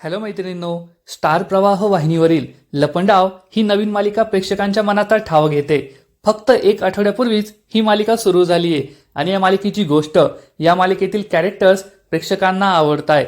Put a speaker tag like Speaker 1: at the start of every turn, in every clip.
Speaker 1: Hello मैत्रिणींनो star प्रवाह वाहिनीवरील लपंडाव ही नवीन मालिका प्रेक्षकांच्या मनात ठाव घेते. फक्त एक आठवड्यापूर्वीच ही मालिका सुरू झाली आहे आणि या मालिकेची गोष्ट या मालिकेतील कॅरेक्टर्स प्रेक्षकांना आवडत आहे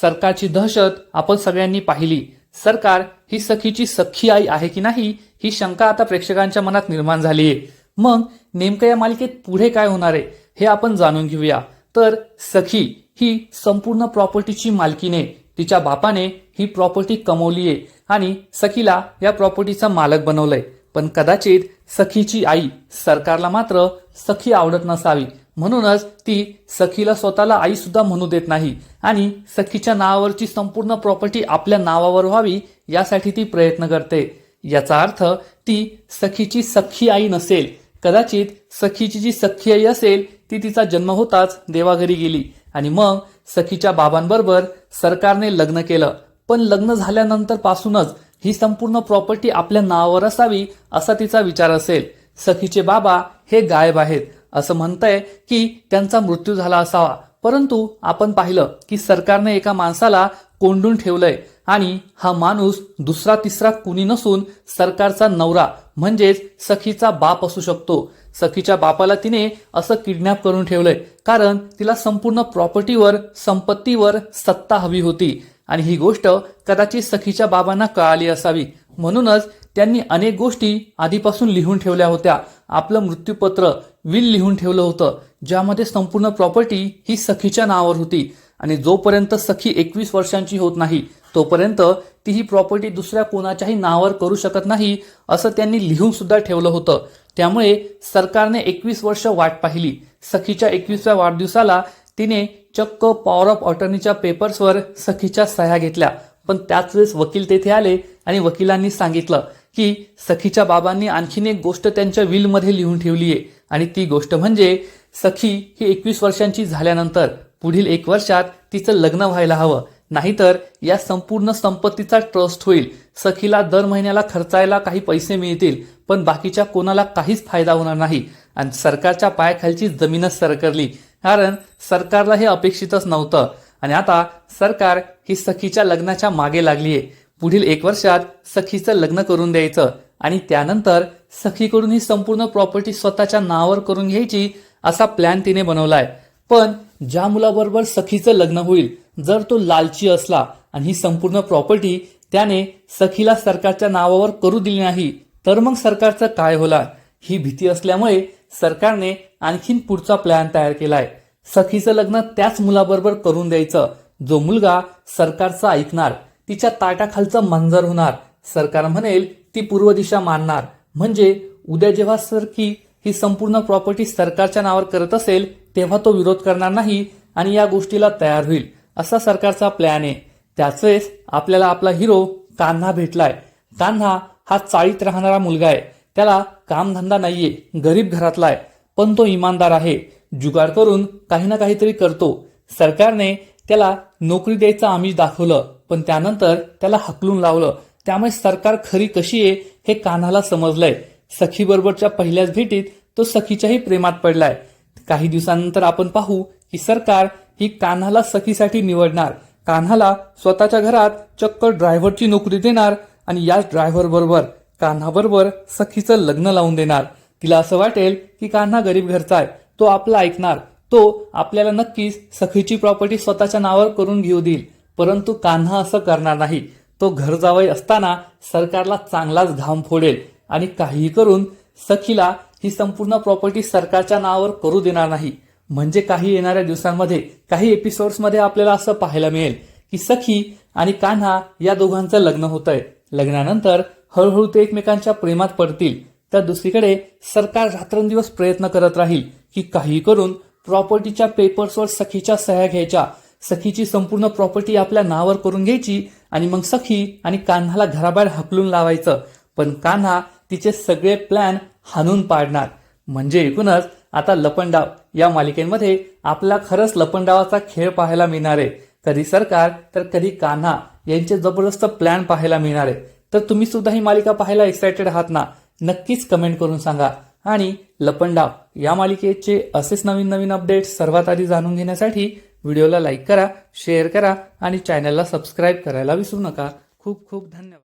Speaker 1: सरकारची दहशत आपण सगळ्यांनी पाहिली. सरकार ही सखीची सखी आई आहे की नाही ही शंका आता प्रेक्षकांच्या मनात निर्माण झाली आहे मग नेमकं या मालिकेत पुढे काय होणार आहे हे आपण जाणून घेऊया. तर सखी ही संपूर्ण प्रॉपर्टीची मालकीने तिच्या बापाने ही प्रॉपर्टी कमवली आहे आणि सखीला या प्रॉपर्टीचा मालक बनवलंय. पण कदाचित सखीची आई सरकारला मात्र सखी आवडत नसावी. म्हणूनच ती सखीला स्वतःला आई सुद्धा म्हणू देत नाही आणि सखीच्या नावावरची संपूर्ण प्रॉपर्टी आपल्या नावावर व्हावी यासाठी ती प्रयत्न करते. याचा अर्थ ती सखीची सखी आई नसेल कदाचित सखीची जी सखी आई असेल ती तिचा जन्म होताच देवाघरी गेली. आणि मग सखीच्या बाबांबरोबर सरकारने लग्न केलं. पण लग्न झाल्यानंतर पासूनच ही संपूर्ण प्रॉपर्टी आपल्या नावावर असावी असा तिचा विचार असेल. सखीचे बाबा हे गायब आहेत. असं म्हणतंय की त्यांचा मृत्यू झाला असावा. परंतु आपण पाहिलं की सरकारने एका माणसाला कोंडून ठेवलंय. आणि हा माणूस दुसरा तिसरा कुणी नसून सरकारचा नवरा म्हणजेच सखीचा बाप असू शकतो. सखीच्या बापाला तिने असं किडनॅप करून ठेवलंय. कारण तिला संपूर्ण प्रॉपर्टीवर संपत्तीवर सत्ता हवी होती. आणि ही गोष्ट कदाचित सखीच्या बाबांना कळाली असावी. म्हणूनच त्यांनी अनेक गोष्टी आधीपासून लिहून ठेवल्या होत्या. आपलं मृत्यूपत्र विल लिहून ठेवलं होतं. ज्यामध्ये संपूर्ण प्रॉपर्टी ही सखीच्या नावावर होती. आणि जोपर्यंत सखी एकवीस वर्षांची होत नाही तोपर्यंत ती ही प्रॉपर्टी दुसऱ्या कोणाच्याही नावावर करू शकत नाही असं त्यांनी लिहून सुद्धा ठेवलं होतं. त्यामुळे सरकारने एकवीस वर्ष वाट पाहिली. सखीच्या एकवीसव्या वाढदिवसाला तिने चक्क पॉवर ऑफ अटर्नीच्या पेपर्सवर सखीच्या सह्या घेतल्या. पण त्याच वेळेस वकील तेथे आले आणि वकिलांनी सांगितलं की सखीच्या बाबांनी आणखीन एक गोष्ट त्यांच्या विलमध्ये लिहून ठेवली आहे आणि ती गोष्ट म्हणजे सखी ही एकवीस वर्षांची झाल्यानंतर पुढील एक वर्षात तिचं लग्न व्हायला हवं. नाहीतर या संपूर्ण संपत्तीचा ट्रस्ट होईल. सखीला दर महिन्याला खर्चायला काही पैसे मिळतील पण बाकीच्या कोणाला काहीच फायदा होणार नाही. आणि सरकारच्या पायाखालची जमीनच सरकरली कारण सरकारला हे अपेक्षितच नव्हतं. आणि आता सरकार ही सखीच्या लग्नाच्या मागे लागलीये. पुढील एक वर्षात सखीचं लग्न करून द्यायचं. आणि त्यानंतर सखीकडून ही संपूर्ण प्रॉपर्टी स्वतःच्या नावावर करून घ्यायची असा प्लॅन तिने बनवलाय. पण ज्या मुलाबरोबर सखीचं लग्न होईल जर तो लालची असला आणि ही संपूर्ण प्रॉपर्टी त्याने सखीला सरकारच्या नावावर करू दिली नाही तर मग सरकारचं काय होणार? ही भीती असल्यामुळे सरकारने आणखीन पुढचा प्लॅन तयार केलाय. सखीचं लग्न त्याच मुलाबरोबर करून द्यायचं. जो मुलगा सरकारचा ऐकणार तिच्या ताटाखालचं मंजर होणार. सरकार म्हणेल ती पूर्व दिशा मानणार. म्हणजे उद्या जेव्हा सरकी ही संपूर्ण प्रॉपर्टी सरकारच्या नावावर करत असेल तेव्हा तो विरोध करणार नाही आणि या गोष्टीला तयार होईल असा सरकारचा प्लॅन आहे. त्याच वेळेस आपल्याला आपला हिरो कान्हा भेटलाय. कान्हा हा चाळीत राहणारा मुलगा आहे. त्याला कामधंदा नाहीये गरीब घरातला आहे पण तो इमानदार आहे. जुगाड करून काही ना काहीतरी करतो. सरकारने त्याला नोकरी द्यायचं आमिष दाखवलं पण त्यानंतर त्याला हकलून लावलं. त्यामुळे सरकार खरी कशी आहे हे कान्हाला समजलंय. सखीबरोबरच्या पहिल्याच भेटीत तो सखीच्याही प्रेमात पडलाय. काही दिवसानंतर आपण पाहू की सरकार ही कान्हाला सखीसाठी निवडणार. कान्हाला स्वतःच्या घरात चक्क ड्रायव्हरची नोकरी देणार आणि याच ड्रायव्हर बरोबर कान्हाबरोबर सखीचं लग्न लावून देणार. तिला असं वाटेल की कान्हा गरीब घरचा आहे तो आपला ऐकणार. तो आपल्याला नक्कीच सखीची प्रॉपर्टी स्वतःच्या नावावर करून घेऊ देईल. परंतु कान्हा असं करणार नाही. तो घर जावई असताना सरकारला चांगलाच घाम फोडेल. आणि काहीही करून सखीला ही संपूर्ण प्रॉपर्टी सरकारच्या नावावर करू देणार नाही. म्हणजे काही येणाऱ्या दिवसांमध्ये काही एपिसोड्समध्ये आपल्याला असं पाहायला मिळेल की सखी आणि कान्हा या दोघांचं लग्न होत आहे लग्नानंतर हळूहळू ते एकमेकांच्या प्रेमात पडतील. तर दुसरीकडे सरकार रात्रंदिवस प्रयत्न करत राहील की काही करून प्रॉपर्टीच्या पेपर्सवर सखीच्या सह्या घ्यायच्या. सखीची संपूर्ण प्रॉपर्टी आपल्या नावावर करून घ्यायची आणि मग सखी आणि कान्हाला घराबाहेर हकलून लावायचं. पण कान्हा तिचे सगळे प्लॅन हाणून पाडणार. म्हणजे एकूणच आता लपंडाव या मालिकेमध्ये आपला खरंच लपंडावाचा खेळ पाहायला मिळणार. आहे कधी सरकार तर कधी कान्हा यांचे जबरदस्त प्लॅन पाहायला मिळणार. आहे तर तुम्ही सुद्धा ही मालिका पाहायला एक्सायटेड आहात ना? नक्कीच कमेंट करून सांगा. आणि लपंडाव या मालिकेचे असेच नवीन नवीन अपडेट्स सर्वात आधी जाणून घेण्यासाठी व्हिडिओला लाईक करा शेअर करा आणि चॅनलला सबस्क्राईब करायला विसरू नका. खूप खूप धन्यवाद.